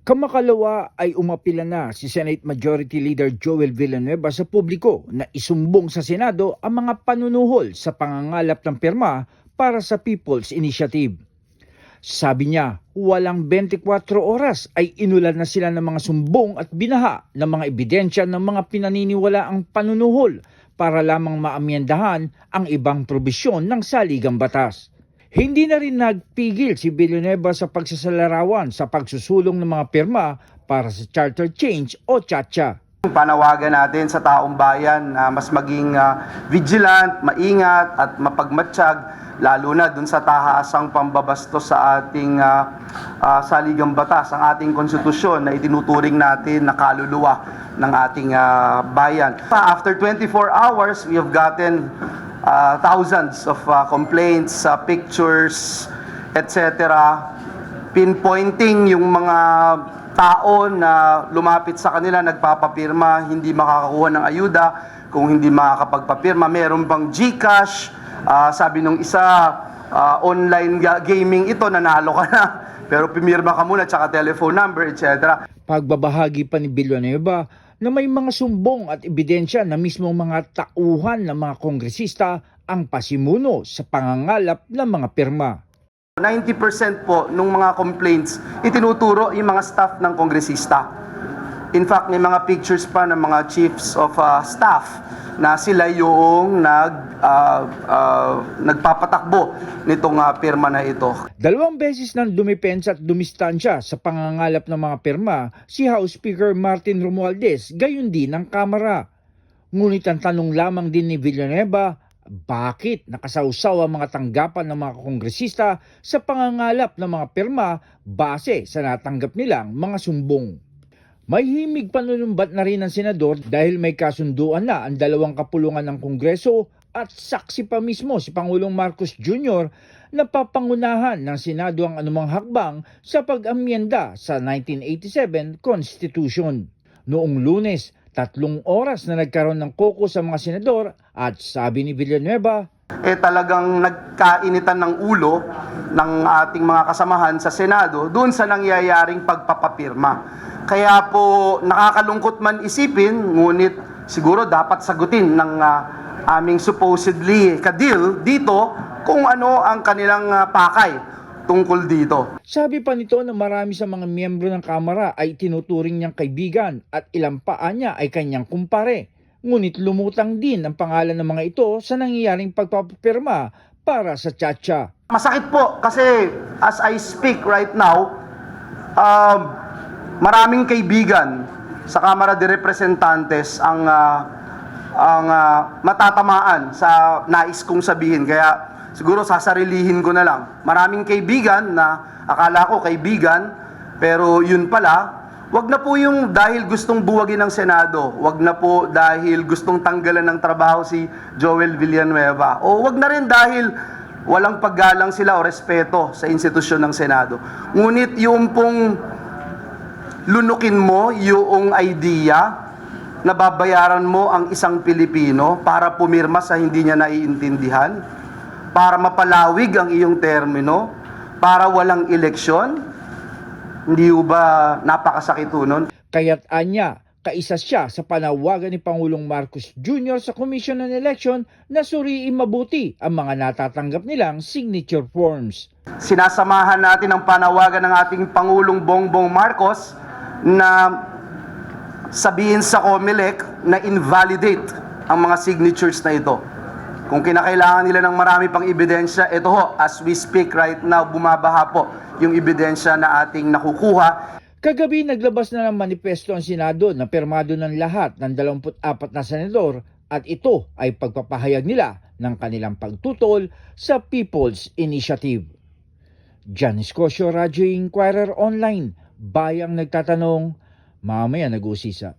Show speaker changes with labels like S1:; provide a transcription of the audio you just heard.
S1: Kamakalawa ay umapila na si Senate Majority Leader Joel Villanueva sa publiko na isumbong sa Senado ang mga panunuhol sa pangangalap ng pirma para sa People's Initiative. Sabi niya, walang 24 oras ay inulan na sila ng mga sumbong at binaha ng mga ebidensya ng mga pinaniniwalaang panunuhol para lamang maamyendahan ang ibang probisyon ng saligang batas. Hindi na rin nagpigil si Villanueva sa pagsasalarawan sa pagsusulong ng mga pirma para sa charter change o chacha.
S2: Panawagan natin sa taong bayan na mas maging ah, vigilant, maingat at mapagmatsyag lalo na dun sa tahaasang pambabastos sa ating ah, ah, saligang batas, ang ating konstitusyon na itinuturing natin na kaluluwa ng ating ah, bayan. After 24 hours, we have gotten ah, thousands of ah, complaints, ah, pictures, etc pinpointing yung mga tao na lumapit sa kanila, nagpapapirma, hindi makakakuha ng ayuda, kung hindi makakapagpapirma. Meron bang GCash, Ah, sabi nung isa, ah, online ga- gaming ito, nanalo ka na. Pero pimirma ka muna, tsaka telephone number, etc.
S1: Pagbabahagi pa ni Villanueva na may mga sumbong at ebidensya na mismong mga tauhan ng mga kongresista ang pasimuno sa pangangalap ng mga pirma.
S2: 90% po nung mga complaints, itinuturo yung mga staff ng kongresista. In fact, may mga pictures pa ng mga chiefs of uh, staff na sila yung nag, uh, uh, nagpapatakbo nitong uh, pirma na ito.
S1: Dalawang beses nang dumipensa at dumistansya sa pangangalap ng mga pirma si House Speaker Martin Romualdez, gayon din ang Kamara. Ngunit ang tanong lamang din ni Villanueva, bakit nakasawsaw ang mga tanggapan ng mga kongresista sa pangangalap ng mga pirma base sa natanggap nilang mga sumbong? May himig panunumbat na rin ng senador dahil may kasunduan na ang dalawang kapulungan ng Kongreso at saksi pa mismo si Pangulong Marcos Jr. na papangunahan ng Senado ang anumang hakbang sa pag-amyenda sa 1987 Constitution. Noong lunes, tatlong oras na nagkaroon ng koko sa mga senador at sabi ni Villanueva,
S2: eh talagang nagkainitan ng ulo ng ating mga kasamahan sa Senado doon sa nangyayaring pagpapapirma. Kaya po nakakalungkot man isipin, ngunit siguro dapat sagutin ng ah, aming supposedly kadil dito kung ano ang kanilang ah, pakay tungkol dito.
S1: Sabi pa nito na marami sa mga miyembro ng Kamara ay tinuturing niyang kaibigan at ilang paa niya ay kanyang kumpare. Ngunit lumutang din ang pangalan ng mga ito sa nangyayaring pagpapapirma para sa Chacha.
S2: Masakit po kasi as I speak right now, um, maraming kaibigan sa Kamara de Representantes ang ah, ang ah, matatamaan sa nais kong sabihin. Kaya siguro sasarilihin ko na lang. Maraming kaibigan na akala ko kaibigan, pero yun pala, Wag na po yung dahil gustong buwagin ng Senado. Wag na po dahil gustong tanggalan ng trabaho si Joel Villanueva. O wag na rin dahil walang paggalang sila o respeto sa institusyon ng Senado. Ngunit yung pong lunukin mo yung idea na babayaran mo ang isang Pilipino para pumirma sa hindi niya naiintindihan, para mapalawig ang iyong termino, para walang eleksyon, hindi ba napakasakit ho nun?
S1: Kaya't anya, kaisa siya sa panawagan ni Pangulong Marcos Jr. sa Commission on Election na suriin mabuti ang mga natatanggap nilang signature forms.
S2: Sinasamahan natin ang panawagan ng ating Pangulong Bongbong Marcos na sabihin sa COMELEC na invalidate ang mga signatures na ito. Kung kinakailangan nila ng marami pang ebidensya, ito ho, as we speak right now, bumabaha po yung ebidensya na ating nakukuha.
S1: Kagabi naglabas na ng manifesto ang Senado na pirmado ng lahat ng 24 na senador at ito ay pagpapahayag nila ng kanilang pagtutol sa People's Initiative. John Escosio, Radyo Inquirer Online, bayang nagtatanong, mamaya nag-usisa.